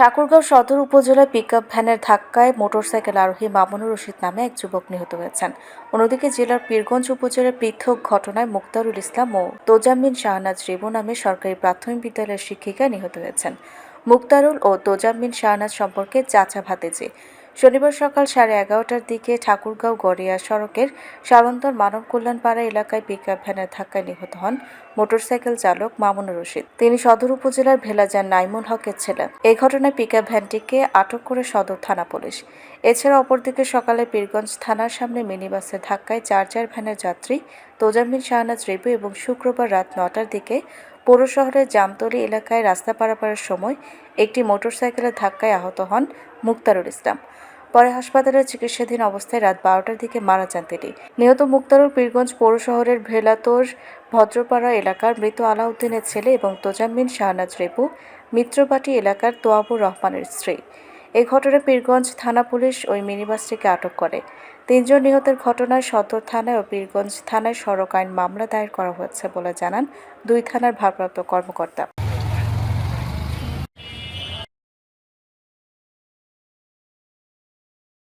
ঠাকুরগাঁও সদর উপজেলায় পিকআপ ভ্যানের ধাক্কায় মোটরসাইকেল আরোহী মামুনুর রশিদ নামে এক যুবক নিহত হয়েছেন। অন্যদিকে জেলার পীরগঞ্জ উপজেলার পৃথক ঘটনায় মুক্তারুল ইসলাম ও তোজাম্মিন শাহনাজ রেবু নামে সরকারি প্রাথমিক বিদ্যালয়ের শিক্ষিকা নিহত হয়েছেন। মুক্তারুল ও তোজাম্মিন শাহনাজ সম্পর্কে চাচা ভাতেজে শনিবার সকাল সাড়ে এগারোটার দিকে ঠাকুরগাঁও গড়িয়া সড়কের সালন্তর মানব কল্যাণ পাড়া এলাকায় পিকআপ ভ্যানের ধাক্কায় নিহত হন মোটরসাইকেল চালক মামুনুর রশিদ। তিনি সদর উপজেলার ভেলাজান নাইমুল হকের ছেলে। এই ঘটনায় পিকআপ ভ্যানটিকে আটক করে সদর থানা পুলিশ। এছাড়া অপরদিকে সকালে পীরগঞ্জ থানার সামনে মিনিবাসের ধাক্কায় চার চার ভ্যানের যাত্রী তোজাম্মিন শাহনাজ রেবু এবং শুক্রবার রাত নটার দিকে পৌর শহরের জামতলী এলাকায় রাস্তা পারাপারের সময় একটি মোটরসাইকেলের ধাক্কায় আহত হন মুক্তারুল ইসলাম। পরে হাসপাতালে চিকিৎসাধীন অবস্থায় রাত বারোটার দিকে মারা যান তিনি। নিহত মুক্তারুল পীরগঞ্জ পৌর শহরের ভেলাতোর ভদ্রপাড়া এলাকার মৃত আলাউদ্দিনের ছেলে এবং তোজাম্মিন শাহনাজ রেপু, মিত্রপাটি এলাকার তোয়াবুর রহমানের স্ত্রী। এই ঘটনায় পীরগঞ্জ থানা পুলিশ ওই মিনিবাসটিকে আটক করে। তিনজন নিহতের ঘটনায় সদর থানায় ও পীরগঞ্জ থানায় সড়ক আইন মামলা দায়ের করা হয়েছে বলে জানান দুই থানার ভারপ্রাপ্ত কর্মকর্তা।